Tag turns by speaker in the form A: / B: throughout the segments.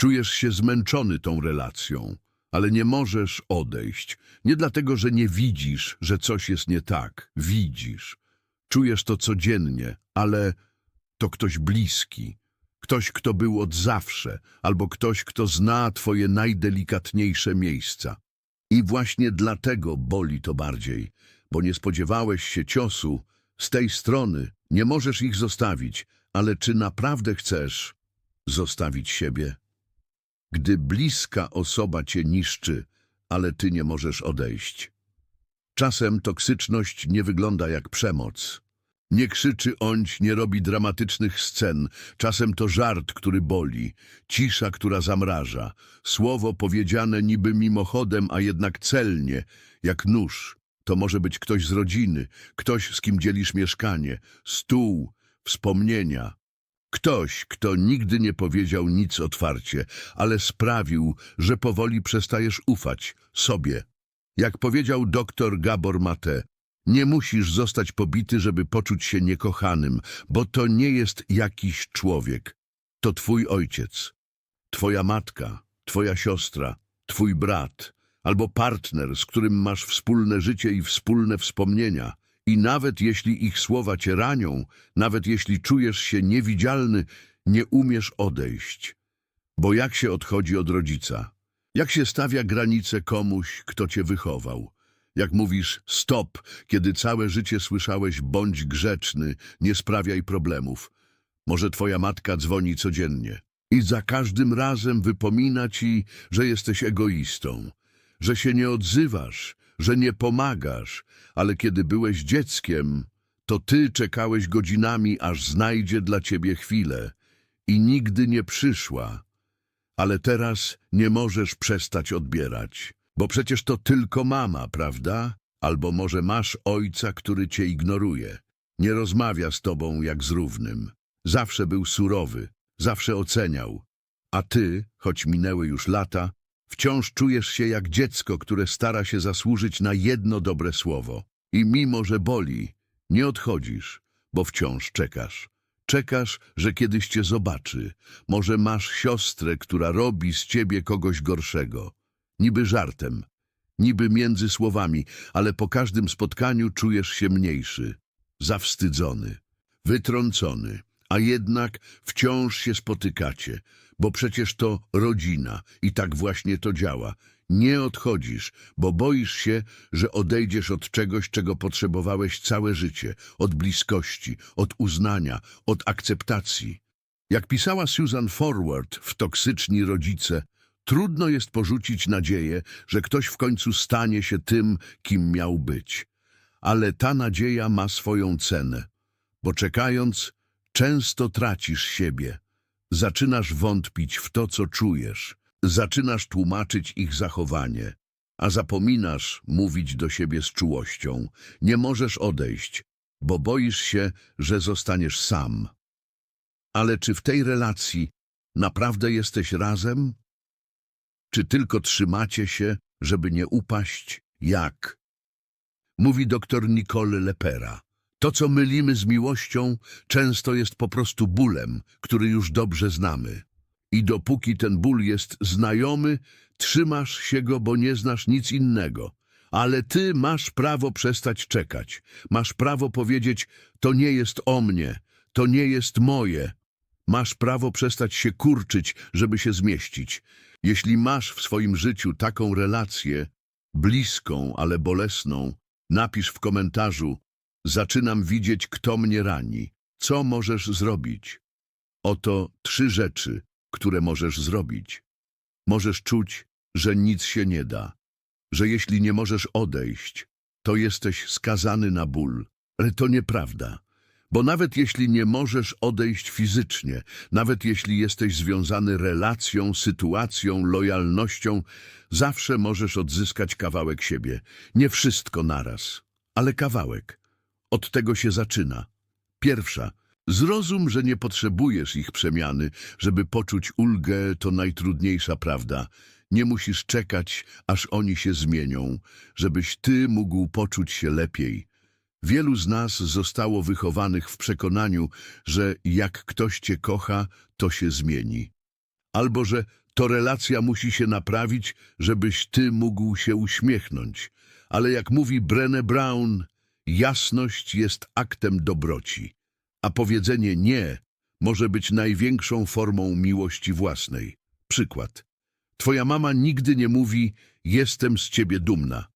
A: Czujesz się zmęczony tą relacją, ale nie możesz odejść. Nie dlatego, że nie widzisz, że coś jest nie tak. Widzisz. Czujesz to codziennie, ale to ktoś bliski. Ktoś, kto był od zawsze, albo ktoś, kto zna twoje najdelikatniejsze miejsca. I właśnie dlatego boli to bardziej, bo nie spodziewałeś się ciosu z tej strony. Nie możesz ich zostawić, ale czy naprawdę chcesz zostawić siebie? Gdy bliska osoba cię niszczy, ale ty nie możesz odejść. Czasem toksyczność nie wygląda jak przemoc. Nie krzyczy ąć, nie robi dramatycznych scen. Czasem to żart, który boli, cisza, która zamraża, słowo powiedziane niby mimochodem, a jednak celnie, jak nóż. To może być ktoś z rodziny, ktoś, z kim dzielisz mieszkanie, stół, wspomnienia. Ktoś, kto nigdy nie powiedział nic otwarcie, ale sprawił, że powoli przestajesz ufać sobie. Jak powiedział doktor Gabor Mate, nie musisz zostać pobity, żeby poczuć się niekochanym, bo to nie jest jakiś człowiek. To twój ojciec, twoja matka, twoja siostra, twój brat albo partner, z którym masz wspólne życie i wspólne wspomnienia. I nawet jeśli ich słowa cię ranią, nawet jeśli czujesz się niewidzialny, nie umiesz odejść. Bo jak się odchodzi od rodzica? Jak się stawia granice komuś, kto cię wychował? Jak mówisz stop, kiedy całe życie słyszałeś bądź grzeczny, nie sprawiaj problemów. Może twoja matka dzwoni codziennie i za każdym razem wypomina ci, że jesteś egoistą, że się nie odzywasz, że nie pomagasz, ale kiedy byłeś dzieckiem, to ty czekałeś godzinami, aż znajdzie dla ciebie chwilę i nigdy nie przyszła. Ale teraz nie możesz przestać odbierać, bo przecież to tylko mama, prawda? Albo może masz ojca, który cię ignoruje, nie rozmawia z tobą jak z równym. Zawsze był surowy, zawsze oceniał. A ty, choć minęły już lata, wciąż czujesz się jak dziecko, które stara się zasłużyć na jedno dobre słowo. I mimo, że boli, nie odchodzisz, bo wciąż czekasz. Czekasz, że kiedyś cię zobaczy. Może masz siostrę, która robi z ciebie kogoś gorszego. Niby żartem, niby między słowami, ale po każdym spotkaniu czujesz się mniejszy, zawstydzony, wytrącony, a jednak wciąż się spotykacie, bo przecież to rodzina i tak właśnie to działa. Nie odchodzisz, bo boisz się, że odejdziesz od czegoś, czego potrzebowałeś całe życie, od bliskości, od uznania, od akceptacji. Jak pisała Susan Forward w Toksyczni Rodzice, trudno jest porzucić nadzieję, że ktoś w końcu stanie się tym, kim miał być. Ale ta nadzieja ma swoją cenę, bo czekając, często tracisz siebie. Zaczynasz wątpić w to, co czujesz. Zaczynasz tłumaczyć ich zachowanie, a zapominasz mówić do siebie z czułością. Nie możesz odejść, bo boisz się, że zostaniesz sam. Ale czy w tej relacji naprawdę jesteś razem? Czy tylko trzymacie się, żeby nie upaść? Jak? Mówi doktor Nicole Lepera. To, co mylimy z miłością, często jest po prostu bólem, który już dobrze znamy. I dopóki ten ból jest znajomy, trzymasz się go, bo nie znasz nic innego. Ale ty masz prawo przestać czekać. Masz prawo powiedzieć, to nie jest o mnie, to nie jest moje. Masz prawo przestać się kurczyć, żeby się zmieścić. Jeśli masz w swoim życiu taką relację, bliską, ale bolesną, napisz w komentarzu, zaczynam widzieć, kto mnie rani. Co możesz zrobić? Oto trzy rzeczy, które możesz zrobić. Możesz czuć, że nic się nie da, że jeśli nie możesz odejść, to jesteś skazany na ból. Ale to nieprawda, bo nawet jeśli nie możesz odejść fizycznie, nawet jeśli jesteś związany relacją, sytuacją, lojalnością, zawsze możesz odzyskać kawałek siebie. Nie wszystko naraz, ale kawałek. Od tego się zaczyna. Pierwsza, Zrozum, że nie potrzebujesz ich przemiany, żeby poczuć ulgę, to najtrudniejsza prawda. Nie musisz czekać, aż oni się zmienią, żebyś ty mógł poczuć się lepiej. Wielu z nas zostało wychowanych w przekonaniu, że jak ktoś cię kocha, to się zmieni. Albo że To relacja musi się naprawić, żebyś ty mógł się uśmiechnąć. Ale jak mówi Brené Brown, jasność jest aktem dobroci, a powiedzenie nie może być największą formą miłości własnej. Przykład. Twoja mama nigdy nie mówi jestem z ciebie dumna.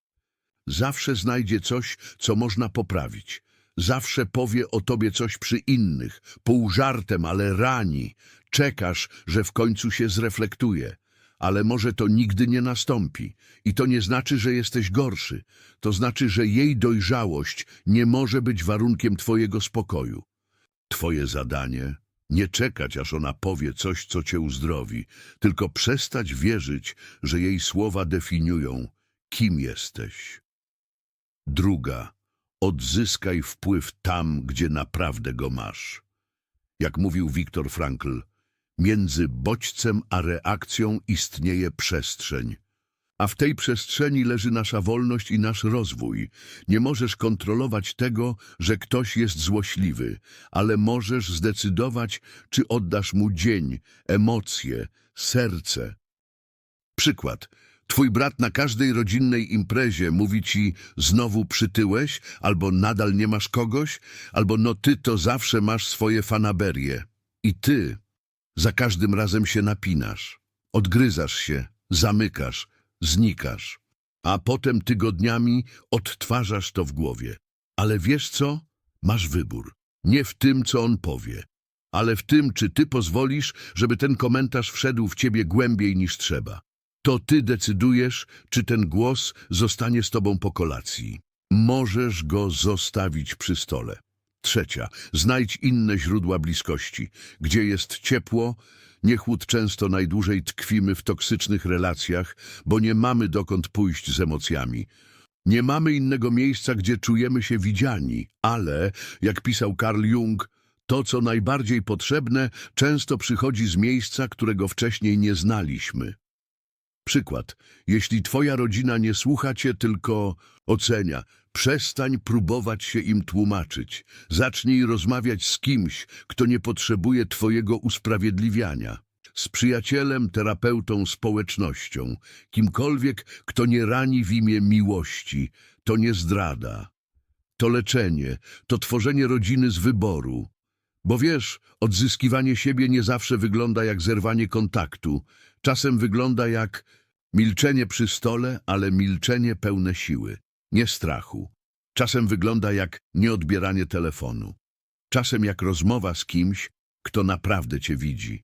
A: Zawsze znajdzie coś, co można poprawić. Zawsze powie o tobie coś przy innych, pół żartem, ale rani. Czekasz, że w końcu się zreflektuje. Ale może to nigdy nie nastąpi. I to nie znaczy, że jesteś gorszy. To znaczy, że jej dojrzałość nie może być warunkiem twojego spokoju. Twoje zadanie nie czekać, aż ona powie coś, co cię uzdrowi, tylko przestać wierzyć, że jej słowa definiują, kim jesteś. Druga. Odzyskaj wpływ tam, gdzie naprawdę go masz. Jak mówił Viktor Frankl, między bodźcem a reakcją istnieje przestrzeń. A w tej przestrzeni leży nasza wolność i nasz rozwój. Nie możesz kontrolować tego, że ktoś jest złośliwy, ale możesz zdecydować, czy oddasz mu dzień, emocje, serce. Przykład. Twój brat na każdej rodzinnej imprezie mówi ci znowu przytyłeś, albo nadal nie masz kogoś, albo no ty to zawsze masz swoje fanaberie. I ty za każdym razem się napinasz, odgryzasz się, zamykasz, znikasz, a potem tygodniami odtwarzasz to w głowie. Ale wiesz co? Masz wybór. Nie w tym, co on powie, ale w tym, czy ty pozwolisz, żeby ten komentarz wszedł w ciebie głębiej niż trzeba. To ty decydujesz, czy ten głos zostanie z tobą po kolacji. Możesz go zostawić przy stole. Trzecia. Znajdź inne źródła bliskości. Gdzie jest ciepło, nie chłód często najdłużej tkwimy w toksycznych relacjach, bo nie mamy dokąd pójść z emocjami. Nie mamy innego miejsca, gdzie czujemy się widziani, ale, jak pisał Carl Jung, to, co najbardziej potrzebne, często przychodzi z miejsca, którego wcześniej nie znaliśmy. Przykład. Jeśli twoja rodzina nie słucha cię, tylko ocenia, przestań próbować się im tłumaczyć. Zacznij rozmawiać z kimś, kto nie potrzebuje twojego usprawiedliwiania. Z przyjacielem, terapeutą, społecznością. Kimkolwiek, kto nie rani w imię miłości. To nie zdrada. To leczenie, to tworzenie rodziny z wyboru. Bo wiesz, odzyskiwanie siebie nie zawsze wygląda jak zerwanie kontaktu. Czasem wygląda jak milczenie przy stole, ale milczenie pełne siły, nie strachu. Czasem wygląda jak nieodbieranie telefonu. Czasem jak rozmowa z kimś, kto naprawdę cię widzi.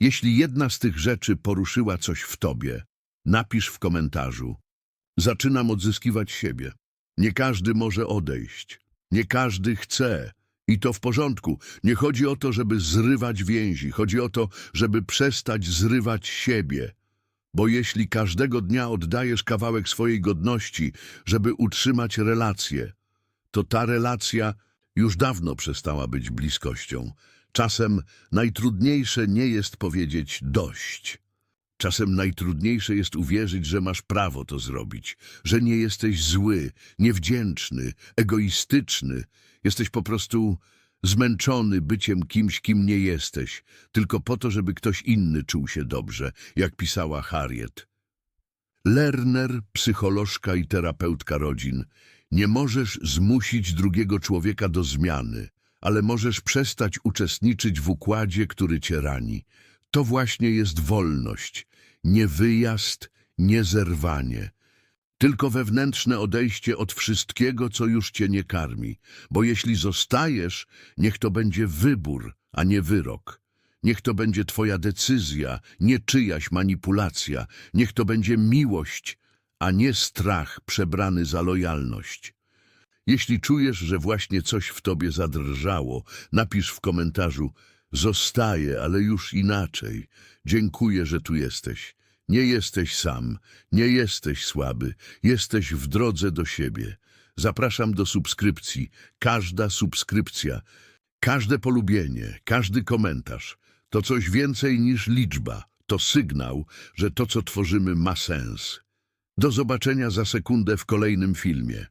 A: Jeśli jedna z tych rzeczy poruszyła coś w tobie, napisz w komentarzu. Zaczynam odzyskiwać siebie. Nie każdy może odejść. Nie każdy chce. I to w porządku. Nie chodzi o to, żeby zrywać więzi. Chodzi o to, żeby przestać zrywać siebie. Bo jeśli każdego dnia oddajesz kawałek swojej godności, żeby utrzymać relację, to ta relacja już dawno przestała być bliskością. Czasem najtrudniejsze nie jest powiedzieć dość. Czasem najtrudniejsze jest uwierzyć, że masz prawo to zrobić, że nie jesteś zły, niewdzięczny, egoistyczny. Jesteś po prostu zmęczony byciem kimś, kim nie jesteś, tylko po to, żeby ktoś inny czuł się dobrze, jak pisała Harriet. Lerner, psycholożka i terapeutka rodzin, nie możesz zmusić drugiego człowieka do zmiany, ale możesz przestać uczestniczyć w układzie, który cię rani. To właśnie jest wolność, nie wyjazd, nie zerwanie, tylko wewnętrzne odejście od wszystkiego, co już cię nie karmi. Bo jeśli zostajesz, niech to będzie wybór, a nie wyrok. Niech to będzie twoja decyzja, nie czyjaś manipulacja. Niech to będzie miłość, a nie strach przebrany za lojalność. Jeśli czujesz, że właśnie coś w tobie zadrżało, napisz w komentarzu Zostaję, ale już inaczej. Dziękuję, że tu jesteś. Nie jesteś sam, nie jesteś słaby, jesteś w drodze do siebie. Zapraszam do subskrypcji. Każda subskrypcja, każde polubienie, każdy komentarz to coś więcej niż liczba. To sygnał, że to, co tworzymy, ma sens. Do zobaczenia za sekundę w kolejnym filmie.